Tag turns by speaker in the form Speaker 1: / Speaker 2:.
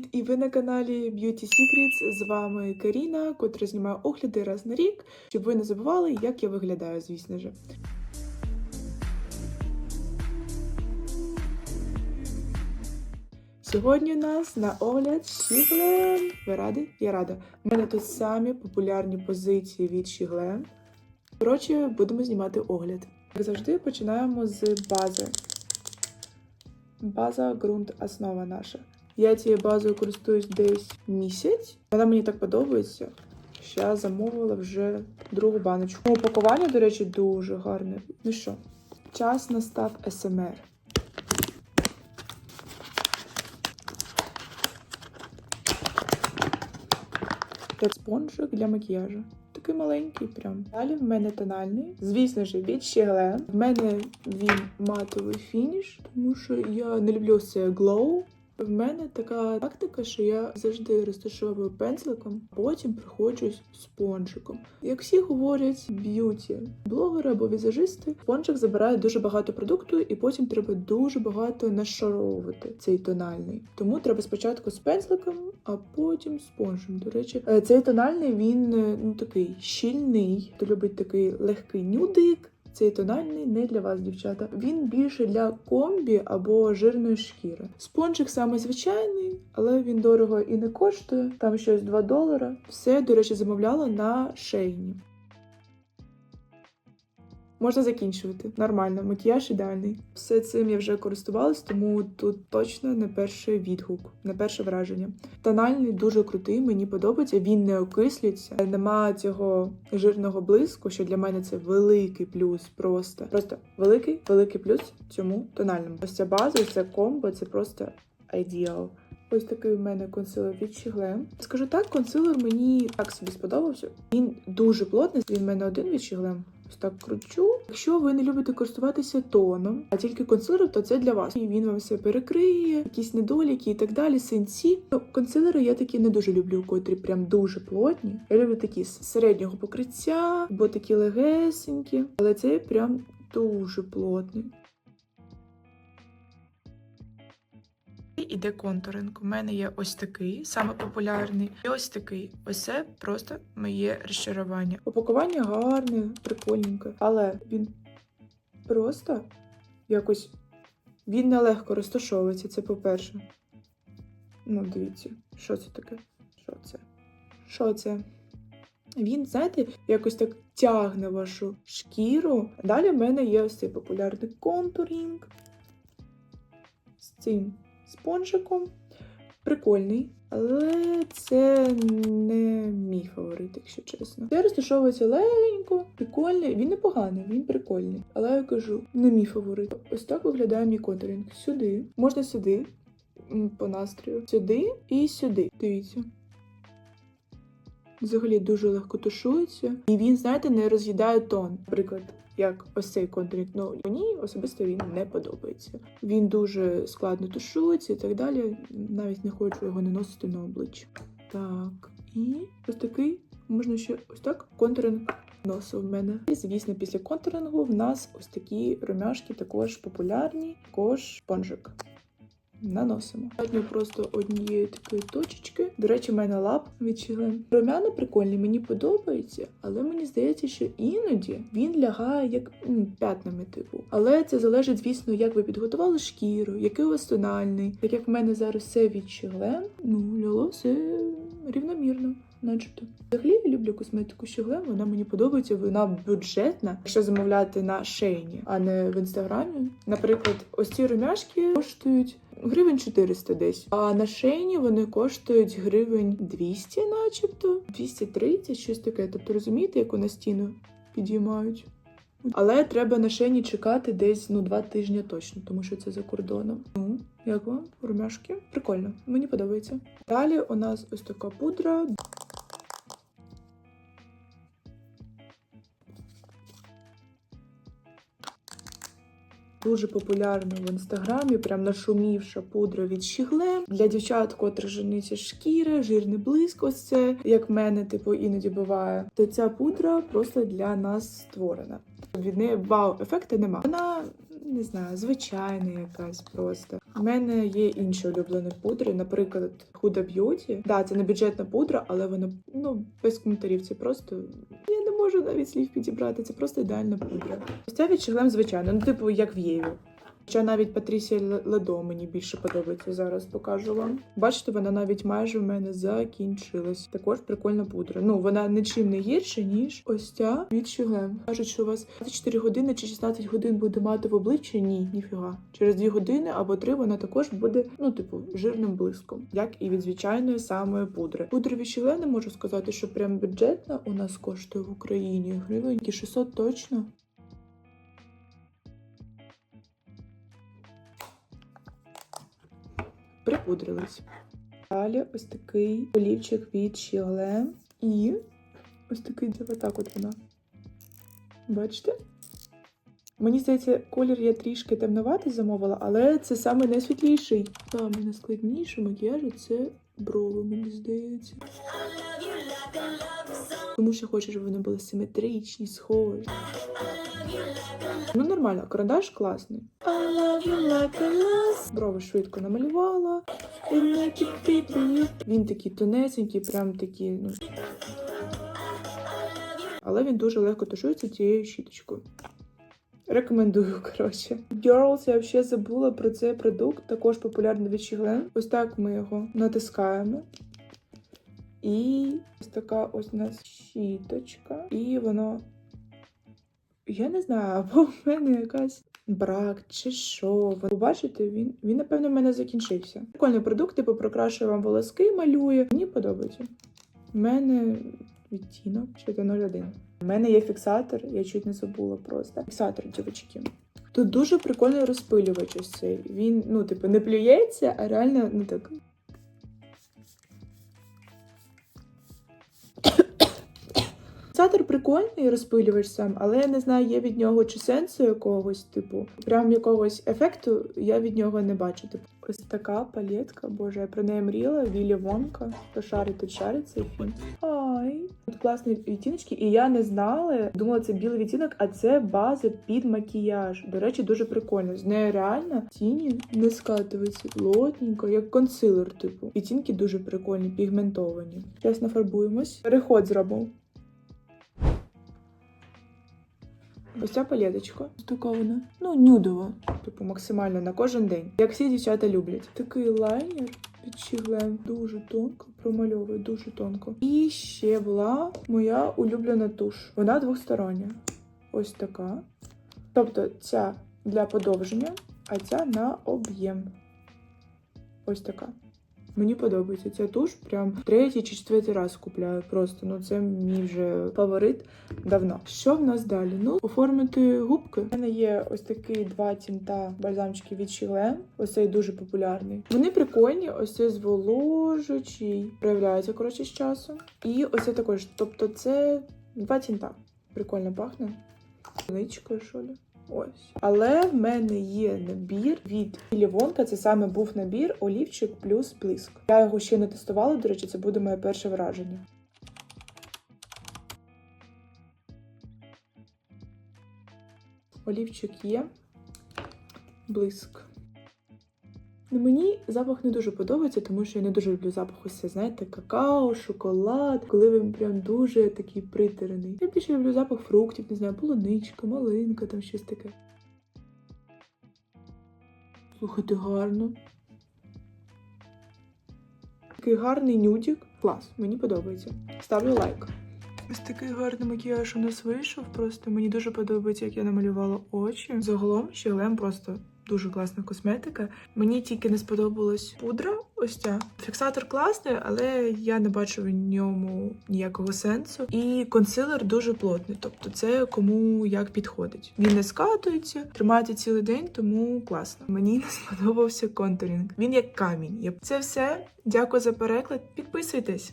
Speaker 1: Привіт! І ви на каналі Beauty Secrets. З вами Каріна, котра знімає огляди раз на рік, щоб ви не забували, як я виглядаю, звісно ж. Сьогодні у нас на огляд Щіглен. Ви раді? Я рада. У мене тут самі популярні позиції від Щіглен. Коротше, будемо знімати огляд. Як завжди, починаємо з бази. База ґрунт основа наша. Я цією базою користуюсь десь місяць. Вона мені так подобається. я замовила вже другу баночку. Упакування, до речі, дуже гарне. Ну що, час настав СМР. Це спонжик для макіяжу. Такий маленький прям. Далі в мене тональний. Звісно ж, від Щеглен. В мене він матовий фініш, тому що я не люблю це glow. В мене така тактика, що я завжди розташовую пензликом, потім приходжусь спонжиком. Як всі говорять, б'юті блогери або візажисти, спонжик забирає дуже багато продукту, і потім треба дуже багато нашаровувати цей тональний. Тому треба спочатку з пензликом, а потім спонжем. До речі, Е, цей тональний він е, ну такий щільний. Хто любить такий легкий нюдик. Цей тональний не для вас, дівчата. Він більше для комбі або жирної шкіри. Спонжик саме звичайний, але він дорого і не коштує. Там щось 2 долара. Все, до речі, замовляла на шейні. Можна закінчувати. Нормально, макіяж ідеальний. Все цим я вже користувалась, тому тут точно не перший відгук, не перше враження. Тональний дуже крутий, мені подобається. Він не окислюється, нема цього жирного блиску, що для мене це великий плюс. Просто просто великий, великий плюс цьому тональному. Ось ця база, це комбо, це просто ідеал. Ось такий в мене консилер від Щіглем. Скажу так, консилер мені так собі сподобався. Він дуже плотний. Він в мене один від Щіглем. Ось так кручу. Якщо ви не любите користуватися тоном, а тільки консилером, то це для вас. І він вам все перекриє, якісь недоліки і так далі. Синці. Ну, консилери я такі не дуже люблю, котрі прям дуже плотні. Я люблю такі з середнього покриття, або такі легесенькі, але цей прям дуже плотний. Іде контуринг. У мене є ось такий, саме популярний, і ось такий. Ось це просто моє розчарування. Упакування гарне, прикольненьке, але він просто якось він нелегко розташовується. Це по-перше. Ну, дивіться, що це таке? Що це? Що це? Він, знаєте, якось так тягне вашу шкіру. Далі в мене є ось цей популярний контурінг з цим спонжиком. Прикольний, але це не мій фаворит, якщо чесно. Це розташовується легенько, прикольний. Він непоганий, він прикольний. Але я кажу, не мій фаворит. Ось так виглядає мій контуринг. Сюди, можна сюди, по настрою, сюди і сюди. Дивіться. Взагалі дуже легко тушується. І він, знаєте, не роз'їдає тон. Наприклад, як ось цей контурінг. Ну мені особисто він не подобається. Він дуже складно тушується і так далі. Навіть не хочу його наносити на обличчя. Так, і ось такий можна ще ось так контуринг носу в мене. І звісно, після контурингу в нас ось такі румяшки також популярні, також спонжик. Наносимо. Достатньо просто однієї такої точечки. До речі, в мене лап відчили. Румяна прикольні, мені подобається, але мені здається, що іноді він лягає як м, п'ятнами, типу. Але це залежить, звісно, як ви підготували шкіру, який у вас тональний. Так як в мене зараз все від Щеглен, ну ляло все рівномірно. Начебто. Взагалі я люблю косметику Щеглен, вона мені подобається, вона бюджетна. Якщо замовляти на шейні, а не в інстаграмі. Наприклад, ось ці румяшки коштують гривень 400 десь. А на шейні вони коштують гривень 200 начебто, 230, щось таке. Тобто розумієте, яку на стіну підіймають? Але треба на шені чекати десь ну два тижні точно, тому що це за кордоном. Ну, як вам? Румяшки? Прикольно, мені подобається. Далі у нас ось така пудра. Дуже популярна в інстаграмі, прям нашумівша пудра від Щігле. Для дівчат, шкіра, жирний блиск, ось це, як в мене, типу, іноді буває. То ця пудра просто для нас створена. Від неї вау-ефекту нема. Вона не знаю, звичайна якась просто. У мене є інші улюблені пудри, наприклад, Huda Beauty. Да, це не бюджетна пудра, але вона ну без коментарів. Це просто можу навіть слів підібрати. Це просто ідеальна пудра. Ось ця від звичайно, ну типу як в Єві. Хоча навіть Патрісія Ледо мені більше подобається зараз, покажу вам. Бачите, вона навіть майже в мене закінчилась. Також прикольна пудра. Ну, вона нічим не гірше, ніж ось ця від Щуглем. Кажуть, що у вас 24 години чи 16 годин буде мати в обличчі. Ні, ніфіга. Через 2 години або 3 вона також буде, ну, типу, жирним блиском, як і від звичайної самої пудри. Пудра від Щуглем можу сказати, що прям бюджетна у нас коштує в Україні. Гривеньки 600 точно. Припудрились. Далі ось такий олівчик від Щігле. І ось такий це отак от вона. Бачите? Мені здається, колір я трішки темноватий замовила, але це саме найсвітліший. Саме найскладніший макіяж це брови, мені здається. Тому що хочу, щоб вони були симетричні, схожі. Ну, нормально, карандаш класний. I love you like a. Брови швидко намалювала. Він такий тонесенький, прям такий, ну. Але він дуже легко тушується цією щіточкою. Рекомендую, коротше. Girls, я взагалі забула про цей продукт, також популярний від Щіглен. Ось так ми його натискаємо. І ось така ось у нас щіточка. І воно. Я не знаю, або в мене якась брак чи що. Ви бачите, він, він напевно, в мене закінчився. Прикольний продукт, типу прокрашує вам волоски, малює. Мені подобається. У мене відтінок 401. У мене є фіксатор, я чуть не забула просто. Фіксатор, дівчатки. Тут дуже прикольний розпилювач ось цей. Він, ну, типу, не плюється, а реально, ну так. Фіксатор прикольний розпилювач сам, але я не знаю, є від нього чи сенсу якогось, типу, прям якогось ефекту я від нього не бачу. Типу, ось така палетка, боже, я про неї мріяла, Вілі Вонка. Хто шарить, тут шарить цей фільм. Ай. Тут класні відтіночки, і я не знала, думала, це білий відтінок, а це база під макіяж. До речі, дуже прикольно. З нею реально тіні не скатуються плотненько, як консилер, типу. Відтінки дуже прикольні, пігментовані. Зараз нафарбуємось. Переход зробимо. Ось ця палеточка. Ось. Ну, нюдова. Типу, максимально на кожен день. Як всі дівчата люблять. Такий лайнер під щіглем. Дуже тонко промальовує, дуже тонко. І ще була моя улюблена туш. Вона двостороння. Ось така. Тобто ця для подовження, а ця на об'єм. Ось така. Мені подобається ця туш. Прям третій чи четвертий раз купляю. Просто ну це мій вже фаворит давно. Що в нас далі? Ну, оформити губки. У мене є ось такі два тінта бальзамчики від Chilem. Ось цей дуже популярний. Вони прикольні, ось цей зволожуючий. Проявляється коротше з часом. І ось це також. Тобто, це два тінта. Прикольно пахне. Ничкою, що ли? Ось. Але в мене є набір від Лівонка. Це саме був набір олівчик плюс блиск. Я його ще не тестувала, до речі, це буде моє перше враження. Олівчик є. Блиск. Ну, мені запах не дуже подобається, тому що я не дуже люблю запах ось знаєте, какао, шоколад, коли він прям дуже такий притерений. Я більше люблю запах фруктів, не знаю, полуничка, малинка, там щось таке. Слухайте, гарно. Такий гарний нюдік. Клас, мені подобається. Ставлю лайк. Ось такий гарний макіяж у нас вийшов. Просто мені дуже подобається, як я намалювала очі. Загалом щелем просто дуже класна косметика. Мені тільки не сподобалась пудра. Ось ця. Фіксатор класний, але я не бачу в ньому ніякого сенсу. І консилер дуже плотний, тобто це кому як підходить. Він не скатується, тримається цілий день, тому класно. Мені не сподобався контурінг. Він як камінь. Це все. Дякую за переклад. Підписуйтесь.